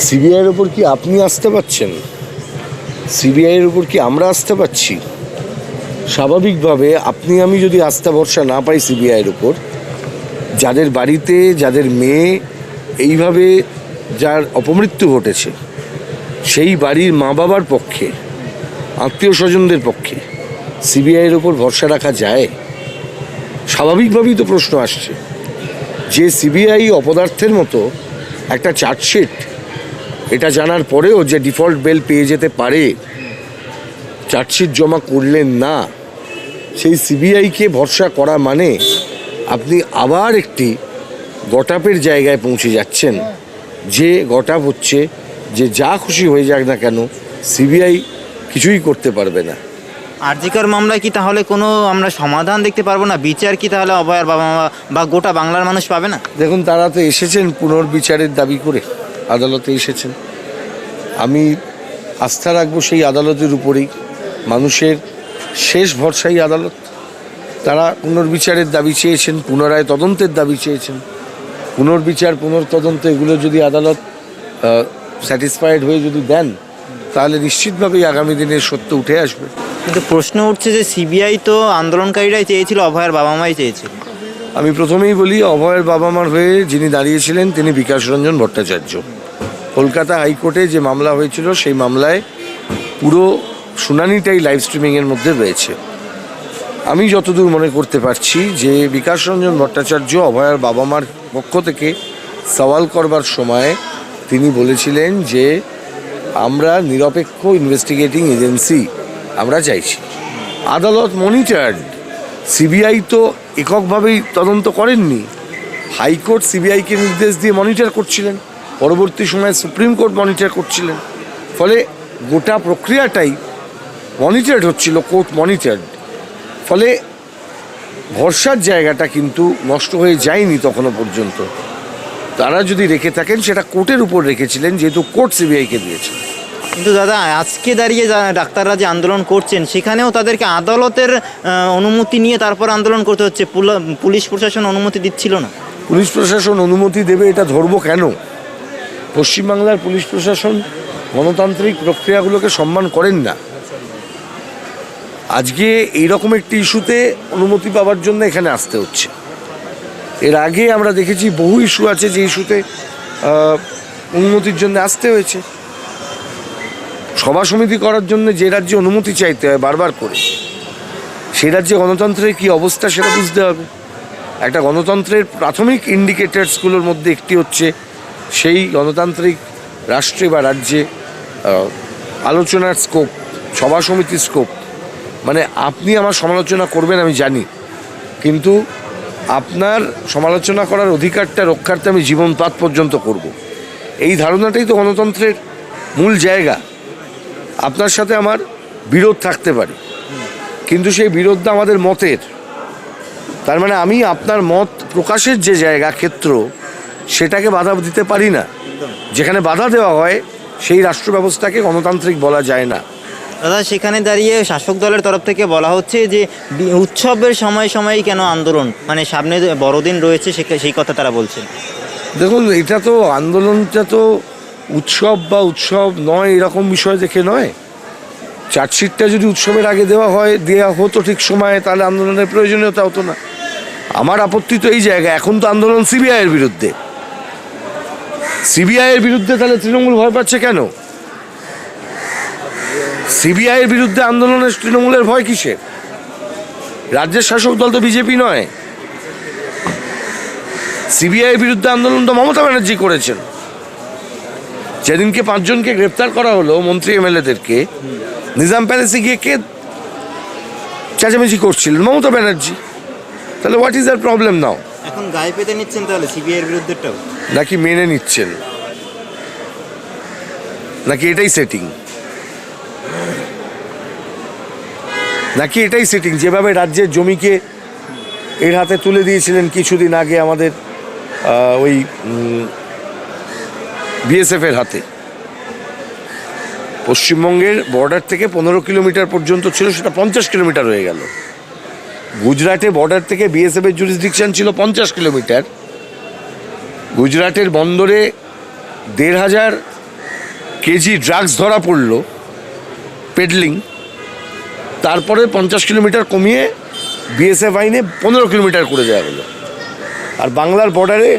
সিবিআইয়ের ওপর কি আপনি আসতে পাচ্ছেন? সিবিআইয়ের উপর কি আমরা আসতে পাচ্ছি? স্বাভাবিকভাবে আপনি, আমি যদি আস্থা ভরসা না পাই সিবিআইয়ের উপর, যাদের বাড়িতে, যাদের মেয়ে, এইভাবে যার অপমৃত্যু ঘটেছে, সেই বাড়ির মা বাবার পক্ষে, আত্মীয় স্বজনদের পক্ষে সিবিআইয়ের উপর ভরসা রাখা যায়? স্বাভাবিকভাবেই তো প্রশ্ন আসছে। যে সিবিআই অপদার্থের মতো একটা চার্জশিট এটা জানার পরেও যে ডিফল্ট বেল পেয়ে যেতে পারে চার্জশিট জমা করলেন না সেই সিবিআইকে ভরসা করা মানে আপনি আবার একটি গটাপের জায়গায় পৌঁছে যাচ্ছেন। যে গটাপ হচ্ছে যে যা খুশি হয়ে যাক না কেন সিবিআই কিছুই করতে পারবে না। আরজিকার মামলায় কি তাহলে কোনো আমরা সমাধান দেখতে পারব না? বিচার কি তাহলে অভয়ার বাবা মা বা গোটা বাংলার মানুষ পাবে না? দেখুন তারা তো এসেছেন পুনর্বিচারের দাবি করে। আদালতে এসেছেন। আমি আস্থা রাখব সেই আদালতের উপরেই। মানুষের শেষ ভরসাই আদালত। তারা পুনর্বিচারের দাবি চেয়েছেন পুনরায় তদন্তের দাবি চেয়েছেন। পুনর্বিচার পুনর্তদন্ত এগুলো যদি আদালত স্যাটিসফাইড হয়ে যদি দেন তাহলে নিশ্চিতভাবেই আগামী দিনে সত্য উঠে আসবে। কিন্তু প্রশ্ন উঠছে যে সিবিআই তো আন্দোলনকারীরাই চেয়েছিল অভয়ের বাবা মাই চেয়েছিল। আমি প্রথমেই বলি অভয়ের বাবা মার হয়ে যিনি দাঁড়িয়েছিলেন তিনি বিকাশ রঞ্জন ভট্টাচার্য। কলকাতা হাইকোর্টে যে মামলা হয়েছিল, সেই মামলায় পুরো শুনানিটাই লাইভ স্ট্রিমিংয়ের মধ্যে রয়েছে। আমি যতদূর মনে করতে পারছি যে বিকাশ রঞ্জন ভট্টাচার্য অভয়ার বাবা মার পক্ষ থেকে সওয়াল করবার সময় তিনি বলেছিলেন যে, আমরা নিরপেক্ষ ইনভেস্টিগেটিং এজেন্সি আমরা চাইছি। আদালত মনিটার্ড সিবিআই তো এককভাবেই তদন্ত করেননি। হাইকোর্ট সিবিআইকে নির্দেশ দিয়ে মনিটর করছিলেন। পরবর্তী সময়ে সুপ্রিম কোর্ট মনিটর করছিলেন। ফলে গোটা প্রক্রিয়াটাই মনিটরড হচ্ছিল কোর্ট মনিটরড। ফলে ভরসার জায়গাটা কিন্তু নষ্ট হয়ে যায়নি তখনও পর্যন্ত। তারা যদি রেখে থাকেন সেটা কোর্টের উপর রেখেছিলেন যেহেতু কোর্ট সিবিআইকে দিয়েছে। কিন্তু দাদা আজকে দাঁড়িয়ে ডাক্তাররা যে আন্দোলন করছেন সেখানেও তাদেরকে আদালতের অনুমতি নিয়ে তারপর আন্দোলন করতে হচ্ছে। পুলা- পুলিশ প্রশাসন অনুমতি দিচ্ছিল না। পুলিশ প্রশাসন অনুমতি দেবে এটা ধরবো কেন? পশ্চিমবাংলার পুলিশ প্রশাসন গণতান্ত্রিক প্রক্রিয়াগুলোকে সম্মান করেন না। আজকে এইরকম একটি ইস্যুতে অনুমতি পাওয়ার জন্য এখানে আসতে হচ্ছে। এর আগে আমরা দেখেছি বহু ইস্যু আছে যে ইস্যুতে অনুমতির জন্য আসতে হয়েছে। সভা সমিতি করার জন্য যে রাজ্যে অনুমতি চাইতে হয় বারবার করে সেই রাজ্যে গণতন্ত্রের কী অবস্থা সেটা বুঝতে হবে। একটা গণতন্ত্রের প্রাথমিক ইন্ডিকেটার্সগুলোর মধ্যে একটি হচ্ছে সেই গণতান্ত্রিক রাষ্ট্রে বা রাজ্যে আলোচনার স্কোপ সভা সমিতির স্কোপ মানে আপনি আমার সমালোচনা করবেন আমি জানি, কিন্তু আপনার সমালোচনা করার অধিকারটা রক্ষার্থে আমি জীবনপাত পর্যন্ত করব। এই ধারণাটাই তো গণতন্ত্রের মূল জায়গা আপনার সাথে আমার বিরোধ থাকতে পারে, কিন্তু সেই বিরোধটা আমাদের মতের তার মানে আমি আপনার মত প্রকাশের যে জায়গা, ক্ষেত্র সেটাকে বাধা দিতে পারি না। যেখানে বাধা দেওয়া হয় সেই রাষ্ট্র ব্যবস্থাকে গণতান্ত্রিক বলা যায় না। দাদা সেখানে দাঁড়িয়ে শাসক দলের তরফ থেকে বলা হচ্ছে যে উৎসবের সময় সময়ই কেন আন্দোলন মানে সামনে বড়দিন রয়েছে সেই কথা তারা বলছেন। দেখুন এটা তো আন্দোলনটা তো উৎসব বা উৎসব নয় এরকম বিষয় দেখে নয়। চার্জশিটটা যদি উৎসবের আগে দেওয়া হয় দেওয়া হতো ঠিক সময়ে তাহলে আন্দোলনের প্রয়োজনীয়তা হতো না। আমার আপত্তি তো এই জায়গা এখন তো আন্দোলন সিবিআইয়ের বিরুদ্ধে। সিবিআইয়ের বিরুদ্ধে তাহলে তৃণমূল ভয় পাচ্ছে কেন? সিবিআইয়ের বিরুদ্ধে আন্দোলনের তৃণমূলের ভয় কিসের? রাজ্যের শাসক দল তো বিজেপি নয়। সিবিআইয়ের বিরুদ্ধে আন্দোলন তো মমতা ব্যানার্জি করেছেন। যেদিনকে পাঁচজনকে গ্রেপ্তার করা হলো মন্ত্রী এমএলএদেরকে, নিজাম প্যালেসে গিয়ে কে চেঁচামেচি করছিলেন? মমতা ব্যানার্জি। তাহলে what is our problem now এখন গায়ে পেতে নিচ্ছেন তাহলে সিবিআইয়ের বিরুদ্ধেটাও নাকি মেনে নিচ্ছেন? নাকি এটাই সেটিং নাকি এটাই সেটিং যেভাবে রাজ্যের জমিকে এর হাতে তুলে দিয়েছিলেন কিছুদিন আগে আমাদের ওই বিএসএফ এর হাতে। পশ্চিমবঙ্গের বর্ডার থেকে পনেরো কিলোমিটার পর্যন্ত ছিল, সেটা পঞ্চাশ কিলোমিটার হয়ে গেল। গুজরাটে বর্ডার থেকে বিএসএফ এর জুরিসডিকশন ছিল পঞ্চাশ কিলোমিটার। গুজরাটের বন্দরে দেড় হাজার কেজি ড্রাগস ধরা পড়ল পেডলিং তারপরে পঞ্চাশ কিলোমিটার কমিয়ে বিএসএফ আইনে পনেরো কিলোমিটার করে দেওয়া হলো। আর বাংলার বর্ডারে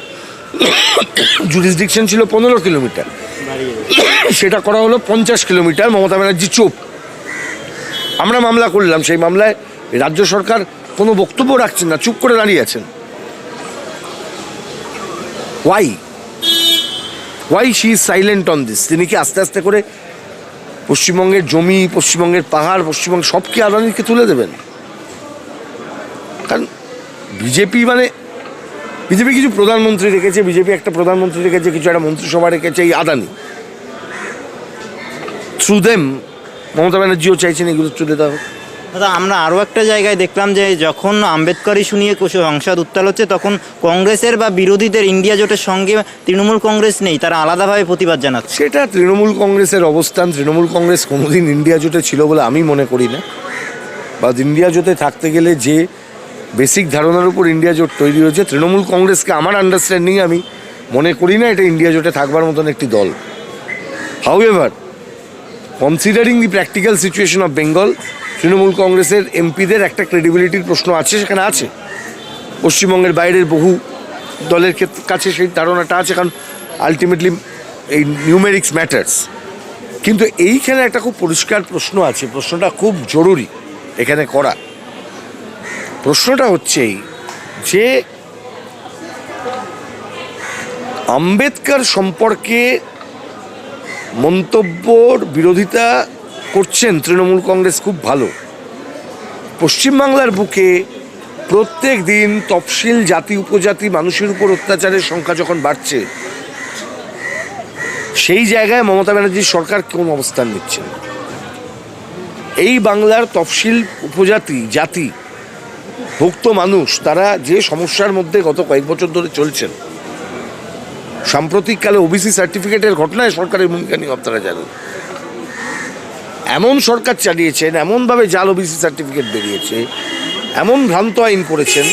জুরিসডিকশন ছিল পনেরো কিলোমিটার। সেটা করা হলো পঞ্চাশ কিলোমিটার। মমতা ব্যানার্জি চুপ। আমরা মামলা করলাম। সেই মামলায় রাজ্য সরকার কোনো বক্তব্য রাখছেন না, চুপ করে দাঁড়িয়ে আছেন। Why why she is silent on this তিনি কি আস্তে আস্তে করে পশ্চিমবঙ্গের জমি, পশ্চিমবঙ্গের পাহাড়, পশ্চিমবঙ্গ সব কি আদানিকে তুলে দেবেন? কারণ বিজেপি মানে বিজেপি কিছু প্রধানমন্ত্রী রেখেছে বিজেপি একটা প্রধানমন্ত্রী রেখেছে, কিছু একটা মন্ত্রিসভা রেখেছে, এই আদানি। থ্রু দেম মমতা ব্যানার্জিও চাইছেন এগুলো তুলে দেওয়া। দাদা, আমরা আরও একটা জায়গায় দেখলাম যে যখন আম্বেদকর শুনিয়ে সংসদ উত্তাল হচ্ছে, তখন কংগ্রেসের বা বিরোধীদের ইন্ডিয়া জোটের সঙ্গে তৃণমূল কংগ্রেস নেই, তারা আলাদাভাবে প্রতিবাদ জানাচ্ছে। সেটা তৃণমূল কংগ্রেসের অবস্থান, তৃণমূল কংগ্রেস কোনোদিন ইন্ডিয়া জোটে ছিল বলে আমি মনে করি না। বা ইন্ডিয়া জোটে থাকতে গেলে যে বেসিক ধারণার উপর ইন্ডিয়া জোট তৈরি হয়েছে, তৃণমূল কংগ্রেসকে আমার আন্ডারস্ট্যান্ডিং আমি মনে করি না এটা ইন্ডিয়া জোটে থাকবার মতন একটি দল। However considering the practical situation of Bengal Trinamool কংগ্রেসের এমপিদের একটা ক্রেডিবিলিটির প্রশ্ন আছে, সেখানে আছে। পশ্চিমবঙ্গের বাইরের বহু দলের ক্ষেত্রে কাছে সেই ধারণাটা আছে, কারণ আলটিমেটলি এই নিউমেরিক্স ম্যাটার্স কিন্তু এইখানে একটা খুব পরিষ্কার প্রশ্ন আছে, প্রশ্নটা খুব জরুরি এখানে করা। প্রশ্নটা হচ্ছে যে আম্বেদকর সম্পর্কে মন্তব্যর বিরোধিতা করছেন তৃণমূল কংগ্রেস খুব ভালো। পশ্চিমবাংলার বুকে প্রত্যেক দিন তফসিল জাতি, উপজাতি মানুষের উপর অত্যাচারের সংখ্যা যখন বাড়ছে, সেই জায়গায় মমতা ব্যানার্জির সরকার কোন অবস্থান নিচ্ছে? এই বাংলার তফসিল উপজাতি, জাতি, ভুক্ত মানুষ, তারা যে সমস্যার মধ্যে গত কয়েক বছর ধরে চলছেন, সাম্প্রতিককালে ওবিসি সার্টিফিকেটের ঘটনায় সরকারের ভূমিকা নিয়ে আপনারা জানেন। এমন সরকার চালিয়েছেন, এমনভাবে জাল ওবিসি সার্টিফিকেট বেরিয়েছে, এমন ভ্রান্ত আইন করেছেন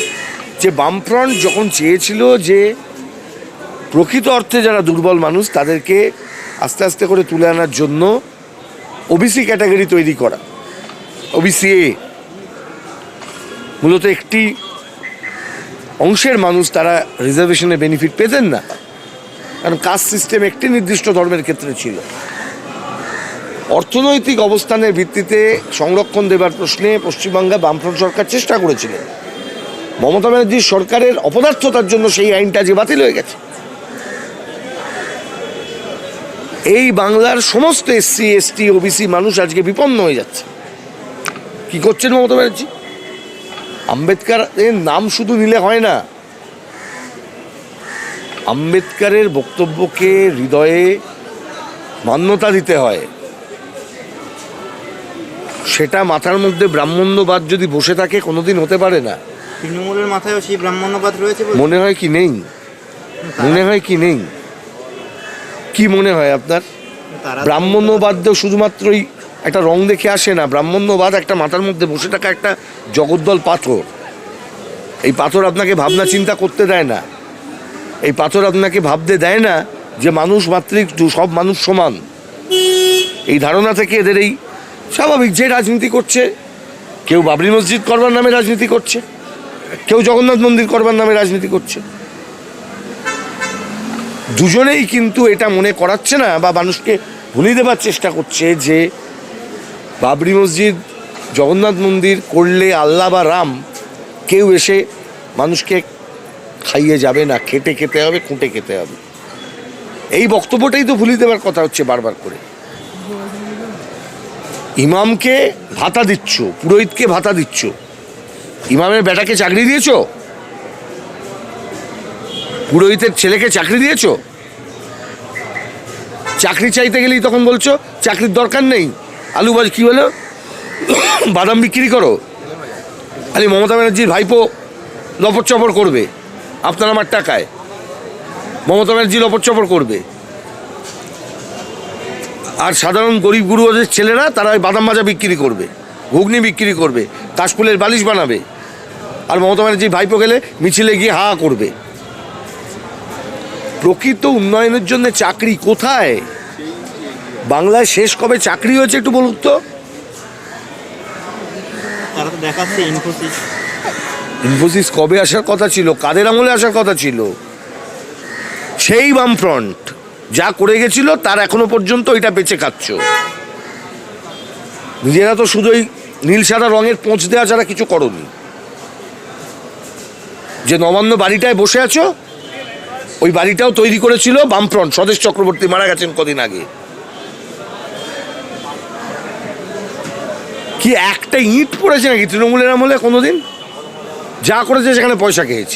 যে বামফ্রন্ট যখন চেয়েছিল যে প্রকৃত অর্থে যারা দুর্বল মানুষ তাদেরকে আস্তে আস্তে করে তুলে আনার জন্য ওবিসি ক্যাটাগরি তৈরি করা। ওবিসি এ মূলত একটি অংশের মানুষ তারা রিজার্ভেশনে বেনিফিট পেতেন না। কারণ কাস্ট সিস্টেম একটি নির্দিষ্ট ধর্মের ক্ষেত্রে ছিল। অর্থনৈতিক অবস্থানের ভিত্তিতে সংরক্ষণ দেবার প্রশ্নে পশ্চিমবঙ্গে বামফ্রন্ট সরকার চেষ্টা করেছিলেন মমতা ব্যানার্জির সরকারের অপদার্থতার জন্য সেই আইনটা যে বাতিল হয়ে গেছে। এই বাংলার সমস্ত এসসি, এসটি, ওবিসি মানুষ আজকে বিপন্ন হয়ে যাচ্ছে। কি করছেন মমতা ব্যানার্জি? আম্বেদকারের নাম শুধু নিলে হয় না, আম্বেদকারের বক্তব্যকে হৃদয়ে মান্যতা দিতে হয়। সেটা মাথার মধ্যে ব্রাহ্মণ্যবাদ যদি বসে থাকে কোনোদিন হতে পারে না। তৃণমূলের মাথায়ও সেই ব্রাহ্মণ্যবাদ রয়েছে মনে হয় কি নেই? মনে হয় কি নেই? কি মনে হয় আপনার? ব্রাহ্মণ্যবাদ তো শুধুমাত্রই একটা রং দেখে আসে না। ব্রাহ্মণ্যবাদ একটা মাথার মধ্যে বসে থাকা একটা জগদ্দল পাথর। এই পাথর আপনাকে ভাবনা চিন্তা করতে দেয় না। এই পাথর আপনাকে ভাবতে দেয় না যে মানুষ মাতৃক সব মানুষ সমান। এই ধারণা থেকে এদের এই স্বাভাবিক যে রাজনীতি করছে, কেউ বাবরি মসজিদ করবার নামে রাজনীতি করছে, কেউ জগন্নাথ মন্দির করবার নামে রাজনীতি করছে। দুজনেই কিন্তু এটা মনে করাচ্ছে না বা মানুষকে ভুলিয়ে দেবার চেষ্টা করছে যে বাবরি মসজিদ, জগন্নাথ মন্দির করলে আল্লাহ বা রাম কেউ এসে মানুষকে খাইয়ে যাবে না, খেটে খেতে হবে, খুঁটে খেতে হবে। এই বক্তব্যটাই তো ভুলিয়ে দেবার কথা হচ্ছে বারবার করে। ইমামকে ভাতা দিচ্ছ, পুরোহিতকে ভাতা দিচ্ছ। ইমামের বেটাকে চাকরি দিয়েছ? পুরোহিতের ছেলেকে চাকরি দিয়েছ? চাকরি চাইতে গেলেই তখন বলছো, চাকরির দরকার নেই। আলু বাজ কী বলো? বাদাম বিক্রি করো। আরে, মমতা ব্যানার্জির ভাইপো লপট চপর করবে, আপনার আমার টাকায়। মমতা ব্যানার্জি লপট চপর করবে। আর সাধারণ গরিব গুরুদের ছেলেরা তারা বাদাম ভাজা বিক্রি করবে ঘুগনি বিক্রি করবে কাশফুলের বালিশ বানাবে। আর মমতা ব্যানার্জির ভাইপো গেলে মিছিলে গিয়ে হা করবে। প্রকৃত উন্নয়নের জন্য চাকরি কোথায়? বাংলায় শেষ কবে চাকরি হয়েছে একটু বলুন তো? ইনফোসিস কবে আসার কথা ছিল? কাদের আমলে আসার কথা ছিল? সেই বামফ্রন্ট। যা করে গেছিল, তার এখনও পর্যন্ত এটা বেঁচে খাচ্ছ। নিজেরা তো শুধুই নীল সাদা রঙের পোঁচ দেওয়া ছাড়া কিছু করনি। যে নবান্ন বাড়িটায় বসে আছো, ওই বাড়িটাও তৈরি করেছিল বামফ্রন্ট, স্বদেশ চক্রবর্তী মারা গেছেন কদিন আগে। কি একটা ইট পড়েছে নাকি? তৃণমূলের আমলে কোনোদিন? যা করেছে সেখানে পয়সা খেয়েছে।